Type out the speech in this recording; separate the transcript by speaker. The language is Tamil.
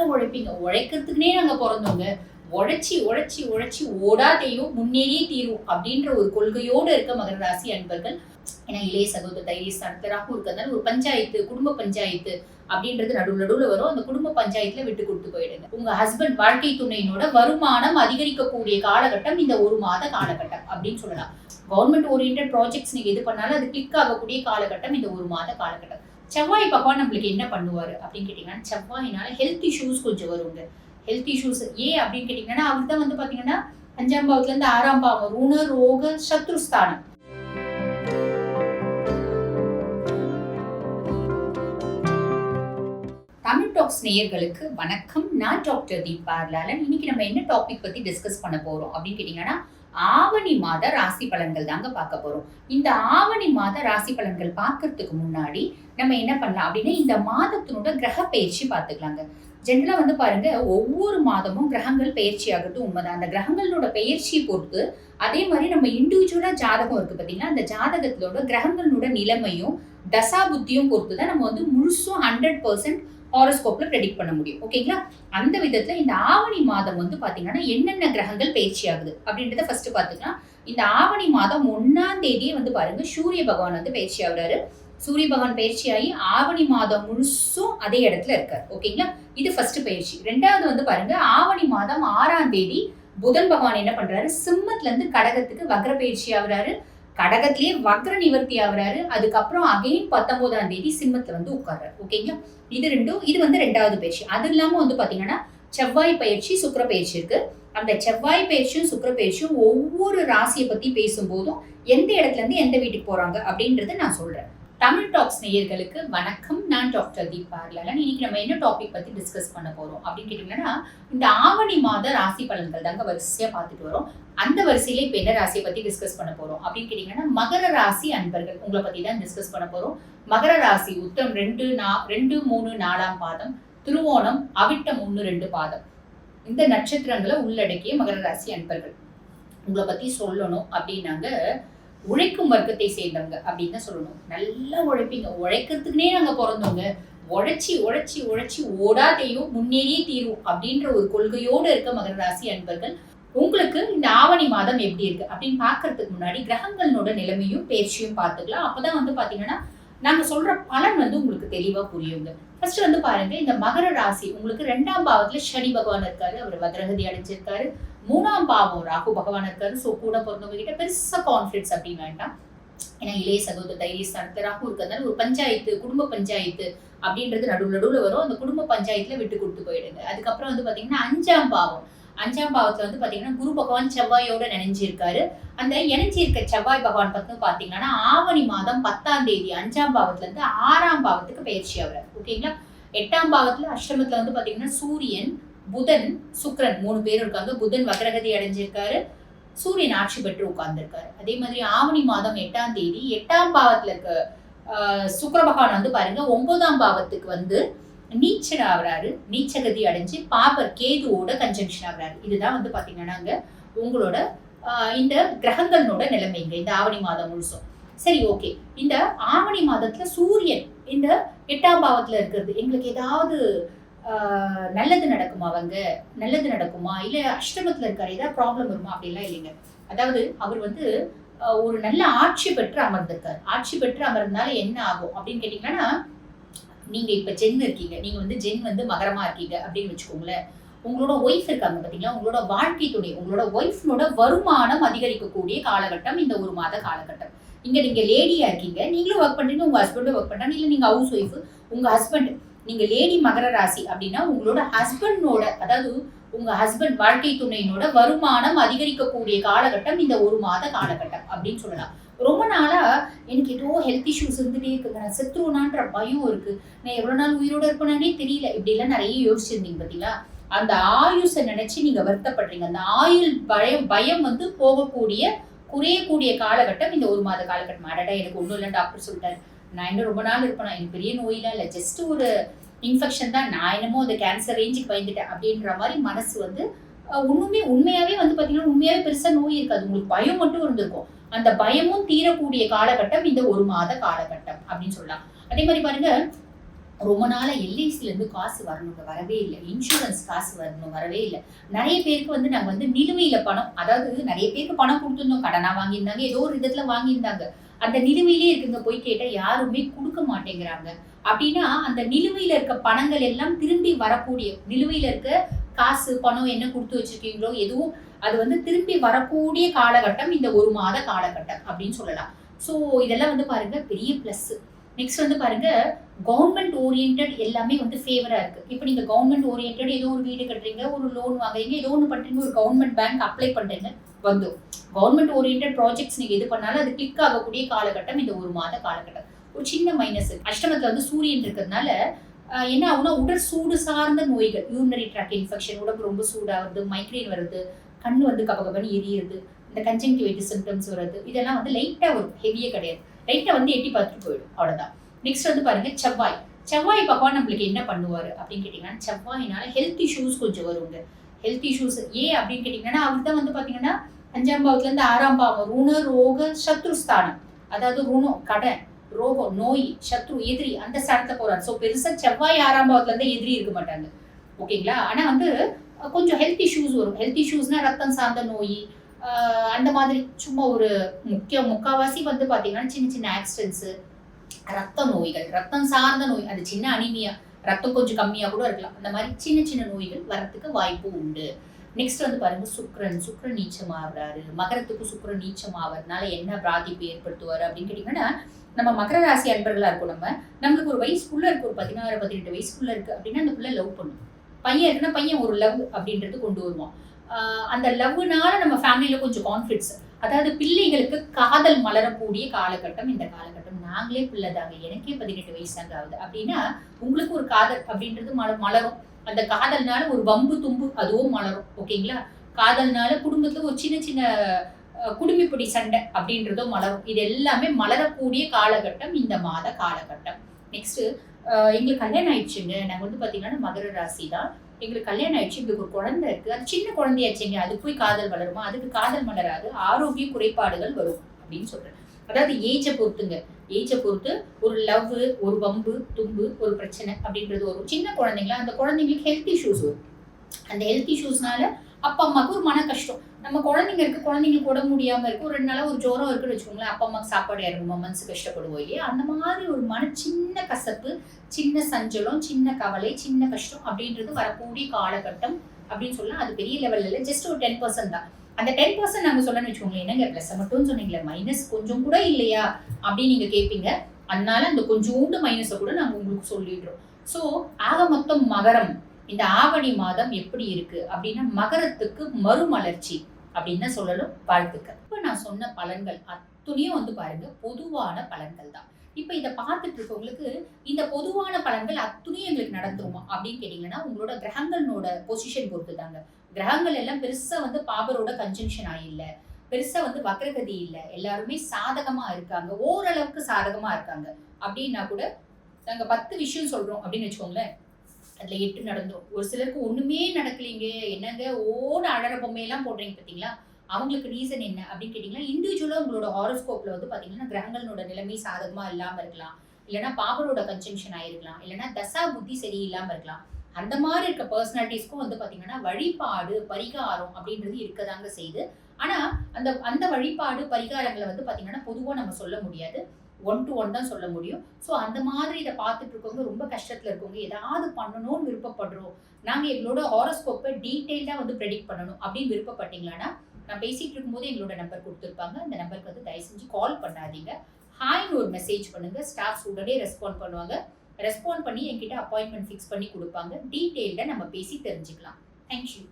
Speaker 1: நல்லா உழைப்பீங்க. உழைக்கிறதுக்குனே நாங்க பிறந்தோங்க உழைச்சி உழைச்சி உழைச்சி ஓடாதையும் முன்னேறியே தீரும் அப்படின்ற ஒரு கொள்கையோடு இருக்க மகர ராசி அன்பர்கள். ஏன்னா இளைய சகோதர தைரிய ஸ்தானத்தராகவும் இருக்கிறதுனால ஒரு பஞ்சாயத்து குடும்ப பஞ்சாயத்து அப்படின்றது நடுவு நடுவில் வரும். அந்த குடும்ப பஞ்சாயத்துல விட்டு கொடுத்து போயிடுங்க. உங்க ஹஸ்பண்ட் வாழ்க்கை துணையினோட வருமானம் அதிகரிக்கக்கூடிய காலகட்டம் இந்த ஒரு மாத காலகட்டம் அப்படின்னு சொல்லலாம். கவர்மெண்ட் ஓரியன்ட் ப்ராஜெக்ட்ஸ் நீங்க இது பண்ணாலும் அது கிளிக் ஆகக்கூடிய காலகட்டம் இந்த ஒரு மாத காலகட்டம். செவ்வாய் பகவான் நம்மளுக்கு என்ன பண்ணுவாரு அப்படின்னு கேட்டீங்கன்னா செவ்வாயினால ஹெல்த் இஷ்யூஸ் கொஞ்சம் வருங்க ஹெல்த் இஷ்யூஸ் ஏன் அப்படின்னு கேட்டீங்கன்னா அவர் தான் வந்து பாத்தீங்கன்னா அஞ்சாம் பாவத்துலேருந்து ஆறாம் பாவம் ருண ரோக சத்ருஸ்தானம். தமிழ் டாக்ஸ் நேயர்களுக்கு வணக்கம். நான் டாக்டர் தீபா லாலன் இன்னைக்கு நம்ம என்ன டாபிக் பத்தி டிஸ்கஸ் பண்ண போறோம் அப்படின்னு கேட்டீங்கன்னா ஆவணி மாத ராசி பலன்கள் தாங்க பார்க்க போறோம். இந்த ஆவணி மாத ராசி பலன்கள் பார்க்கறதுக்கு முன்னாடி நம்ம என்ன பண்ணலாம் அப்படின்னா இந்த மாதத்தினோட கிரக பயிற்சி பார்த்துக்கலாங்க. ஜென்ரலா வந்து பாருங்க ஒவ்வொரு மாதமும் கிரகங்கள் பயிற்சி ஆகட்டும் உண்மைதான். அந்த கிரகங்களோட பயிற்சியை பொறுத்து அதே மாதிரி நம்ம இண்டிவிஜுவலா ஜாதகம் இருக்கு பாத்தீங்கன்னா அந்த ஜாதகத்திலோட கிரகங்களோட நிலைமையும் தசா புத்தியும் பொறுத்து தான் நம்ம வந்து முழுசும் ஹண்ட்ரட் பர்சன்ட் ஹாரோஸ்கோப்ல ப்ரெடிக்ட் பண்ண முடியும். ஓகேங்களா அந்த விதத்துல இந்த ஆவணி மாதம் வந்து பாத்தீங்கன்னா என்னென்ன கிரகங்கள் பயிற்சி ஆகுது? அப்படின்றத ஃபர்ஸ்ட் பாத்துக்கலாம் இந்த ஆவணி மாதம் ஒன்னாம் தேதியே வந்து பாருங்க சூரிய பகவான் வந்து பயிற்சி ஆகுறாரு. சூரிய பகவான் பயிற்சி ஆகி ஆவணி மாதம் முழுசும் அதே இடத்துல இருக்காரு. ஓகேங்களா இது ஃபர்ஸ்ட் பயிற்சி. ரெண்டாவது வந்து பாருங்க ஆவணி மாதம் ஆறாம் தேதி புதன் பகவான் என்ன பண்றாரு? சிம்மத்துல இருந்து கடகத்துக்கு வக்ர பயிற்சி ஆகுறாரு. கடகத்திலேயே வக்ர நிவர்த்தி ஆகுறாரு. அதுக்கப்புறம் அகைன் பத்தொன்பதாம் தேதி சிம்மத்துல வந்து உட்கார்றாரு. ஓகேங்களா இது ரெண்டும் இது வந்து ரெண்டாவது பயிற்சி. அது இல்லாம வந்து பாத்தீங்கன்னா செவ்வாய் பயிற்சி சுக்கர பயிற்சி இருக்கு. அந்த செவ்வாய் பயிற்சியும் சுக்கர பயிற்சியும் ஒவ்வொரு ராசியை பத்தி பேசும்போதும் எந்த இடத்துல இருந்து எந்த வீட்டுக்கு போறாங்க அப்படின்றத நான் சொல்றேன். தமிழ் டாக்ஸ் நேயர்களுக்கு வணக்கம். நான் டாக்டர் தீபா லலன் இன்னைக்கு நம்ம என்ன டாபிக் பத்தி டிஸ்கஸ் பண்ண போறோம் அப்படின்னு கேட்டீங்கன்னா இந்த ஆவணி மாத ராசி பலன்கள் தாங்க வரிசையா பார்த்துட்டு வரோம். அந்த வரிசையில இப்ப என்ன ராசியை பத்தி டிஸ்கஸ் பண்ண போறோம் அப்படின்னு கேட்டீங்கன்னா மகர ராசி அன்பர்கள் உங்களை பத்தி தான் டிஸ்கஸ் பண்ண போறோம். மகர ராசி உத்தம் ரெண்டு நா ரெண்டு மூணு நாலாம் பாதம் திருவோணம் அவிட்டம் ஒன்று ரெண்டு பாதம். இந்த நட்சத்திரங்களை உள்ளடக்கிய மகர ராசி அன்பர்கள். உங்களை பத்தி சொல்லணும் அப்படின்னாங்க. உழைக்கும் வர்க்கத்தை சேர்ந்தவங்க அப்படின்னு தான் சொல்லணும். நல்லா உழைப்பீங்க. உழைக்கிறதுக்குனே நாங்கள் பிறந்தவங்க. உழைச்சி உழைச்சி உழைச்சி ஓடாதையும் முன்னேறியே தீரும் அப்படின்ற ஒரு கொள்கையோடு இருக்க மகர ராசி அன்பர்கள் உங்களுக்கு இந்த ஆவணி மாதம் எப்படி இருக்கு அப்படின்னு பார்க்கறதுக்கு முன்னாடி கிரகங்களோட நிலைமையும் பயிற்சியும் பார்த்துக்கலாம். அப்பதான் வந்து பாத்தீங்கன்னா நாங்க சொல்ற பலன் வந்து உங்களுக்கு தெளிவா புரியுங்க. ஃபர்ஸ்ட் வந்து பாருங்க இந்த மகர ராசி உங்களுக்கு ரெண்டாம் பாவத்துல சனி பகவான் இருக்காரு. அவர் வக்ரகதி அடைஞ்சிருக்காரு. மூணாம் பாவம் ராகு பகவான் இருக்காரு. ஸோ கூட பிறந்தவங்க கிட்ட பெருசா கான்ஃபிடன்ஸ் அப்படின்னு வேண்டாம். ஏன்னா இளைய சகோதர தைரிய ஸ்தானத்து ராகு இருக்கிறதுனால ஒரு பஞ்சாயத்து குடும்ப பஞ்சாயத்து அப்படின்றது நடுவு நடுவில் வரும். அந்த குடும்ப பஞ்சாயத்துல விட்டு கொடுத்து போயிடுங்க. அதுக்கப்புறம் வந்து பாத்தீங்கன்னா அஞ்சாம் பாவம். அஞ்சாம் பாவத்துல வந்து பாத்தீங்கன்னா குரு பகவான் செவ்வாயோட நினைஞ்சிருக்காரு. அந்த இணைஞ்சிருக்க செவ்வாய் பகவான் பத்தி பாத்தீங்கன்னா ஆவணி மாதம் பத்தாம் தேதி அஞ்சாம் பாவத்துல இருந்து ஆறாம் பாவத்துக்கு பயிற்சி ஆகிறார் ஓகேங்களா? எட்டாம் பாவத்துல அஷ்டமத்துல வந்து பாத்தீங்கன்னா சூரியன் புதன் சுக்ரன் மூணு பேர் இருக்காங்க. புதன் வக்ரகதி அடைஞ்சிருக்காரு. சூரியன் ஆட்சி பெற்று உட்கார்ந்துருக்காரு. அதே மாதிரி ஆவணி மாதம் எட்டாம் தேதி எட்டாம் பாவத்துல இருக்க சுக்கர பகவான் வந்து பாருங்க ஒன்பதாம் பாவத்துக்கு வந்து நீச்சல் ஆகுறாரு நீச்சகதி அடைஞ்சு பாபர் கேதுவோட கன்ஜங்ஷன் ஆகுறாரு இதுதான் வந்து பாத்தீங்கன்னா உங்களோட இந்த கிரகங்களோட நிலைமைங்க இந்த ஆவணி மாதம் முழுசும். சரி ஓகே. இந்த ஆவணி மாதத்துல சூரியன் இந்த எட்டாம் பாவத்துல இருக்கிறது எங்களுக்கு ஏதாவது நல்லது நடக்குமா அவங்க? நல்லது நடக்குமா? இல்ல அஷ்டமத்துல இருக்கிற ஏதாவது ப்ராப்ளம் வருமா? அப்படிலாம் இல்லைங்க. அதாவது அவர் வந்து ஒரு நல்ல ஆட்சி பெற்று அமர்ந்திருக்கார். ஆட்சி பெற்று அமர்ந்தால என்ன ஆகும்? அப்படின்னு கேட்டீங்கன்னா நீங்க இப்ப ஜென் இருக்கீங்க. நீங்க வந்து ஜென் வந்து மகரமா இருக்கீங்க அப்படின்னு வச்சுக்கோங்களேன். உங்களோட ஒய்ஃப் இருக்காங்க பாத்தீங்களா? உங்களோட வாழ்க்கை துணை உங்களோட ஒய்ஃப்னோட வருமானம் அதிகரிக்கக்கூடிய காலகட்டம் இந்த ஒரு மாத காலகட்டம். இங்க நீங்க லேடியா இருக்கீங்க. நீங்களும் ஒர்க் பண்றீங்க உங்க ஹஸ்பண்டும் ஒர்க் பண்றாங்க. இல்ல நீங்க ஹவுஸ் ஒய்ஃப் உங்க ஹஸ்பண்ட் நீங்க லேடி மகர ராசி அப்படின்னா உங்களோட ஹஸ்பண்டோட அதாவது உங்க ஹஸ்பண்ட் வாழ்க்கை துணையினோட வருமானம் அதிகரிக்கக்கூடிய காலகட்டம் இந்த ஒரு மாத காலகட்டம் அப்படின்னு சொல்லலாம். ரொம்ப நாளா எனக்கு ஏதோ ஹெல்த் இஷ்யூஸ் இருந்துட்டே இருக்குங்க. நான் செத்துருவனான்ற பயம் இருக்கு. நான் எவ்வளவு நாள் உயிரோட இருப்பேனே தெரியல. இப்படி எல்லாம் நிறைய யோசிச்சிருந்தீங்க பாத்தீங்களா அந்த ஆயுஷை நினைச்சு நீங்க வருத்தப்படுறீங்க. அந்த ஆயுள் பயம் பயம் வந்து போகக்கூடிய குறையக்கூடிய காலகட்டம் இந்த ஒரு மாத காலகட்டம். அடடா எனக்கு ஒண்ணும் இல்லை டாக்டர் சொல்லிட்டாரு. நான் இன்னும் ரொம்ப நாள் இருப்பேன்? எனக்கு பெரிய நோயெல்லாம் இல்லை. ஜஸ்ட் ஒரு இன்ஃபெக்ஷன் தான் நான் என்னமோ அந்த கேன்சர் ரேஞ்சுக்கு பயந்துட்டேன் அப்படின்ற மாதிரி மனசு வந்து ஒன்றுமே ஒண்ணுமே உண்மையாவே வந்து பாத்தீங்கன்னா உண்மையாவே பெருசா நோய் இருக்காது. உங்களுக்கு பயம் மட்டும் இருந்திருக்கும். அந்த பயமும் தீரக்கூடிய காலகட்டம் இந்த ஒரு மாத காலகட்டம் அப்படின்னு சொல்லலாம். அதே மாதிரி பாருங்க ரொம்ப நாளா எல்ஐசில இருந்து காசு வரணுங்க வரவே இல்லை. இன்சூரன்ஸ் காசு வரணும் வரவே இல்லை. நிறைய பேருக்கு வந்து நாங்கள் வந்து நிலுவையில் பணம் அதாவது நிறைய பேருக்கு பணம் கொடுத்துருந்தோம். கடனா வாங்கியிருந்தாங்க ஏதோ ஒரு விதத்துல வாங்கியிருந்தாங்க. அந்த நிலுவையிலே இருக்குங்க போய் கேட்டா யாருமே கொடுக்க மாட்டேங்கிறாங்க. அப்படின்னா அந்த நிலுவையில இருக்க பணங்கள் எல்லாம் திரும்பி வரக்கூடிய நிலுவையில இருக்க காசு பணம் என்ன கொடுத்து வச்சிருக்கீங்களோ எதுவும் அது வந்து திரும்பி வரக்கூடிய காலகட்டம் இந்த ஒரு மாத காலகட்டம் அப்படின்னு சொல்லலாம். ஸோ இதெல்லாம் வந்து பாருங்க பெரிய ப்ளஸ் நெக்ஸ்ட் வந்து பாருங்க கவர்மெண்ட் ஓரியன்ட் எல்லாமே வந்து ஃபேவரா இருக்கு. இப்போ நீங்க கவர்மெண்ட் ஓரியன்ட் ஏதோ ஒரு வீடு கட்டுறீங்க ஒரு லோன் வாங்குறீங்க ஏதோ ஒன்று பண்றீங்க ஒரு கவர்மெண்ட் பேங்க் அப்ளை பண்றீங்க வந்து கவர்மெண்ட் ஓரியன்ட் ப்ராஜெக்ட்ஸ் நீங்க இது பண்ணாலும் அது கிளிக் ஆகக்கூடிய காலகட்டம் இந்த ஒரு மாத காலகட்டம். ஒரு சின்ன மைனஸ் அஷ்டமத்துல வந்து சூரியன் இருக்கிறதுனால என்ன ஆகுனா உடல் சூடு சார்ந்த நோய்கள் யூரினரி ட்ராக் இன்ஃபெக்ஷன் உடம்பு ரொம்ப சூடாகுது மைக்ரைன் வருது கண்ணு வந்து கபகபன்னு எரியுது இந்த கன்ஜங்டிவைட்டிஸ் சிம்டம்ஸ் வருது இதெல்லாம் வந்து லைட்டா வரும் ஹெவியே கிடையாது. லைட்டா வந்து எட்டி பார்த்துட்டு போயிடும் அவ்வளவுதான். நெக்ஸ்ட் வந்து பாருங்க செவ்வாய். செவ்வாய் பகவான் நம்மளுக்கு என்ன பண்ணுவாரு அப்படின்னு கேட்டீங்கன்னா செவ்வாயினால ஹெல்த் இஷ்யூஸ் கொஞ்சம் வருங்க. ஹெல்த் இஷ்யூஸ் ஏன் அப்படின்னு கேட்டிங்கன்னா அவர் தான் வந்து பார்த்தீங்கன்னா அஞ்சாம் பாவத்துலேருந்து ஆறாம் பாவம் ருண ரோக சத்ருஸ்தானம் அதாவது ருணம் கடன் ரோகம் நோய் சத்ரு எதிரி அந்த ஸ்தானத்தை போறாரு. ஸோ பெருசாக செவ்வாய் ஆறாம் பாவத்துல இருந்து எதிரி இருக்க மாட்டாங்க. ஓகேங்களா? ஆனால் வந்து கொஞ்சம் ஹெல்த் இஷ்யூஸ் வரும். ஹெல்த் இஷ்யூஸ்னா ரத்தம் சார்ந்த நோய் அந்த மாதிரி சும்மா ஒரு முக்கிய முக்காவாசி வந்து பார்த்தீங்கன்னா சின்ன சின்ன ஆக்சிடென்ட்ஸு ரத்த நோய்கள் ரத்தம் சார்ந்த நோய் அது சின்ன அனிமியா ரத்தம் கொஞ்சம் கம்மியாக கூட இருக்கலாம். அந்த மாதிரி சின்ன சின்ன நோய்கள் வரத்துக்கு வாய்ப்பு உண்டு. நெக்ஸ்ட் வந்து பாருங்க சுக்ரன் சுக்ரன் நீச்சம் ஆகுறாரு மகரத்துக்கு சுக்ரன் நீச்சம் ஆகிறதுனால என்ன பாதிப்பு ஏற்படுத்துவார் அப்படின்னு கேட்டிங்கன்னா நம்ம மகர ராசி அன்பர்களாக இருக்கும் நம்ம. நம்மளுக்கு ஒரு வயசுக்குள்ளே இருக்கு. ஒரு பதினாறு பதினெட்டு வயசுக்குள்ளே இருக்குது அப்படின்னா அந்த பிள்ளை லவ் பண்ணும். பையன் இருக்குன்னா பையன் ஒரு லவ் அப்படின்றது கொண்டு வருவான். அந்த லவ்னால நம்ம ஃபேமிலியில் கொஞ்சம் கான்ஃபிளிக்ஸ் அதாவது பிள்ளைகளுக்கு காதல் மலரக்கூடிய காலகட்டம் இந்த காலகட்டம். நாங்களே பிள்ளைதாங்க. எனக்கே பதினெட்டு வயசு ஆகுது அப்படின்னா உங்களுக்கு ஒரு காதல் அப்படின்றது மல மலரும். அந்த காதல்னால ஒரு வம்பு தும்பு அதுவும் மலரும். ஓகேங்களா? காதல்னால குடும்பத்துல ஒரு சின்ன சின்ன அஹ், சண்டை அப்படின்றதும் மலரும். இது எல்லாமே மலரக்கூடிய காலகட்டம் இந்த மாத காலகட்டம். நெக்ஸ்ட் எங்களுக்கு கல்யாணம் ஆயிடுச்சுங்க. நாங்கள் வந்து பார்த்தீங்கன்னா மகர ராசி தான் எங்களுக்கு கல்யாணம் ஆயிடுச்சு எங்களுக்கு ஒரு குழந்தை இருக்கு. அது சின்ன குழந்தையாச்சுங்க அதுக்கு போய் காதல் வளருமா? அதுக்கு காதல் மலராது ஆரோக்கிய குறைபாடுகள் வரும் அப்படின்னு சொல்றேன். அதாவது ஏஜை பொறுத்துங்க. ஏஜை பொறுத்து ஒரு லவ் ஒரு வம்பு தும்பு ஒரு பிரச்சனை அப்படின்றது வரும். சின்ன குழந்தைங்களா அந்த குழந்தைங்களுக்கு ஹெல்த் இஷ்யூஸ் வரும். அந்த ஹெல்த் இஷ்யூஸ்னால அப்பா அம்மாவுக்கு ஒரு மன கஷ்டம். நம்ம குழந்தைங்க இருக்கு குழந்தைங்களுக்கு உடம்பு முடியாம இருக்கு. ஒரு ரெண்டு நாளா ஒரு ஜுரம் இருக்குன்னு வச்சுக்கோங்களேன். அப்பா அம்மாக்கு சாப்பாடு இறங்குமா மனசு கஷ்டப்படுவோம் இல்லையா? அந்த மாதிரி ஒரு மன சின்ன கசப்பு சின்ன சஞ்சலம் சின்ன கவலை சின்ன கஷ்டம் அப்படின்றது வரக்கூடிய காலகட்டம் அப்படின்னு சொல்லலாம். அது பெரிய லெவல்ல இல்லை ஜஸ்ட் ஒரு டென் பர்சன்ட் தான். அந்த டென் பர்சன்ட் நாங்க சொல்லணும்னு வச்சுக்கோங்களேன் என்னங்க ப்ளஸ் மட்டும் சொன்னீங்களே மைனஸ் கொஞ்சம் கூட இல்லையா? அப்படின்னு நீங்க கேட்பீங்க அதனால அந்த கொஞ்சோண்டு மைனஸை கூட நாங்க உங்களுக்கு சொல்லிடுறோம். ஸோ ஆக மொத்தம் மகரம். இந்த ஆவணி மாதம் எப்படி இருக்கு? அப்படின்னா மகரத்துக்கு மறுமலர்ச்சி அப்படின்னு சொல்லலும் சொல்லணும் வாழ்த்துக்கள். இப்போ நான் சொன்ன பலன்கள் அத்துணையும் வந்து பாருங்க பொதுவான பலன்கள் தான். இப்போ இதை பார்த்துட்டு இருக்கவங்களுக்கு இந்த பொதுவான பலன்கள் அத்துணையும் எங்களுக்கு நடந்துருமா அப்படின்னு கேட்டீங்கன்னா உங்களோட கிரகங்களோட பொசிஷன் பொறுத்து தாங்க. கிரகங்கள் எல்லாம் பெருசாக வந்து பாபரோட கன்ஜங்ஷன் ஆயில்ல பெருசாக வந்து வக்ரகதி இல்லை. எல்லாருமே சாதகமாக இருக்காங்க. ஓரளவுக்கு சாதகமாக இருக்காங்க. அப்படின்னா கூட நாங்கள் பத்து விஷயம் சொல்கிறோம் அப்படின்னு வச்சுக்கோங்களேன். அதில் எட்டு நடந்தோம். ஒரு சிலருக்கு ஒன்றுமே நடக்கலைங்க. என்னங்க? ஓட அழற பொம்மையெல்லாம் போடுறீங்க பார்த்தீங்களா அவங்களுக்கு ரீசன் என்ன அப்படின்னு கேட்டிங்கன்னா இண்டிவிஜுவலாக உங்களோட ஹாரோஸ்கோப்பில் வந்து பார்த்தீங்கன்னா கிரகங்களோட நிலைமை சாதகமாக இல்லாமல் இருக்கலாம். இல்லைன்னா பாபரோட கன்ஜங்ஷன் ஆகிருக்கலாம் இல்லைன்னா தசா புத்தி சரியில்லாமல் இருக்கலாம். அந்த மாதிரி இருக்க பர்சனாலிட்டிஸ்க்கும் வந்து பார்த்தீங்கன்னா வழிபாடு பரிகாரம் அப்படின்றது இருக்கதாங்க செய்யுது. ஆனால் அந்த அந்த வழிபாடு பரிகாரங்களை வந்து பார்த்தீங்கன்னா பொதுவாக நம்ம சொல்ல முடியாது. ஒன் டு ஒன் தான் சொல்ல முடியும். ஸோ அந்த மாதிரி இதை பார்த்துட்டு இருக்கவங்க ரொம்ப கஷ்டத்தில் இருக்கவங்க ஏதாவது பண்ணணும்னு விருப்பப்படுறோம். நாங்கள் எங்களோட ஹாரோஸ்கோப்பை டீட்டெயிலாக வந்து ப்ரெடிக்ட் பண்ணணும் அப்படின்னு விருப்பப்பட்டீங்களான்னா நான் பேசிகிட்டு இருக்கும்போது எங்களோட நம்பர் கொடுத்துருப்பாங்க. அந்த நம்பருக்கு வந்து தயவு செஞ்சு கால் பண்ணாதீங்க. ஹாய்னு ஒரு மெசேஜ் பண்ணுங்கள் ஸ்டாஃப்ஸ் உடனே ரெஸ்பாண்ட் பண்ணுவாங்க. ரெஸ்பாண்ட் பண்ணி என்கிட்ட அப்பாயின்மெண்ட் ஃபிக்ஸ் பண்ணி கொடுப்பாங்க. டீட்டெயில்டாக நம்ம பேசி தெரிஞ்சுக்கலாம். தேங்க்யூ